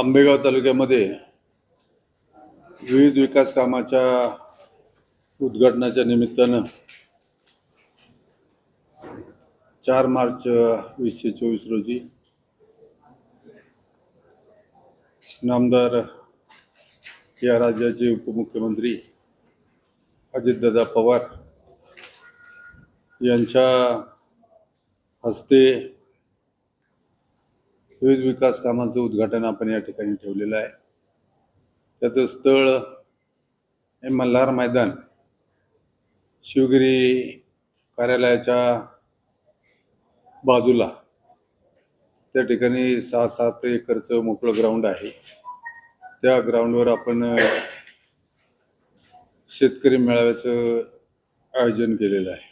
आंबेगाव तालुक्यामध्ये विविध विकास कामाच्या उद्घाटनाच्या निमित्तानं चार मार्च वीसशे चोवीस रोजी नामदार या राज्याचे उपमुख्यमंत्री अजितदादा पवार यांच्या हस्ते विविध विकास कामांचं उद्घाटन आपण या ठिकाणी ठेवलेलं आहे. त्याचं स्थळ हे मल्हार मैदान. शिवगिरी कार्यालयाच्या बाजूला. त्या ठिकाणी सहा सात एकरचं मोकळं ग्राउंड आहे. त्या ग्राउंडवर आपण शेतकरी मेळाव्याचं आयोजन केलेलं आहे.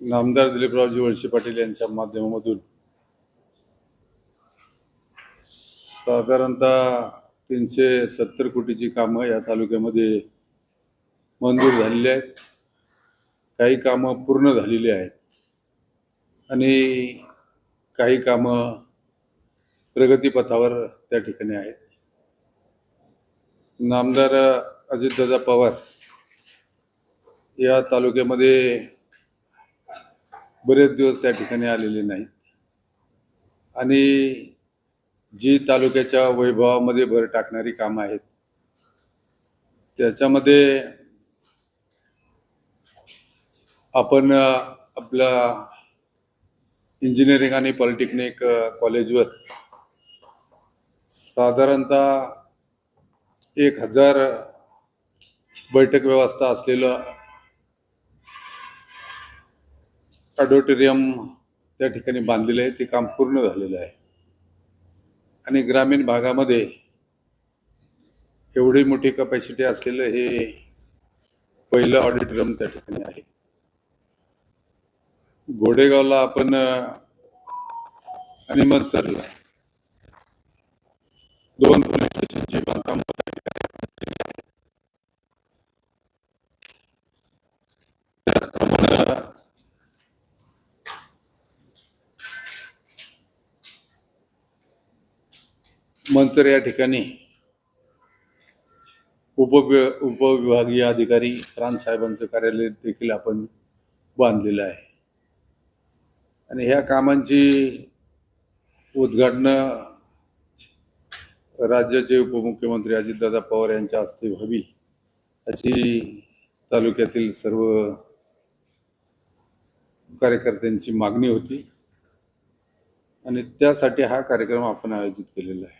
नामदार दिलीपरावजी वळसे पाटील यांच्या माध्यमामधून साधारणतः तीनशे सत्तर कोटीची कामं या तालुक्यामध्ये मंजूर झालेली आहेत. काही कामं पूर्ण झालेली आहेत. आणि काही कामं प्रगतीपथावर त्या ठिकाणी आहेत. नामदार अजितदादा पवार या तालुक्यामध्ये बरेच दिवस त्या ठिकाणी आलेले नाहीत. आणि जी तालुक्याच्या वैभवामध्ये भर टाकणारी कामं आहेत त्याच्यामध्ये आपण आपला इंजिनिअरिंग आणि पॉलिटेक्निक कॉलेजवर साधारणतः एक हजार बैठक व्यवस्था असलेलं ऑडिटोरियम त्या ठिकाणी बांधलेलं आहे. ते काम पूर्ण झालेलं आहे. आणि ग्रामीण भागामध्ये एवढी मोठी कपॅसिटी असलेलं हे पहिलं ऑडिटोरियम त्या ठिकाणी आहे. घोडेगावला आपण आणि आणि चाललं दोन पोलीस स्टेशनचे बांधकाम मंचर या ठिकाणी उपवि उपविभागीय अधिकारी प्रांत साहेबांचं कार्यालय देखील आपण बांधलेलं आहे. आणि ह्या कामांची उद्घाटनं राज्याचे उपमुख्यमंत्री अजितदादा पवार यांच्या हस्ते व्हावी अशी तालुक्यातील सर्व कार्यकर्त्यांची मागणी होती. आणि त्यासाठी हा कार्यक्रम आपण आयोजित केलेला आहे.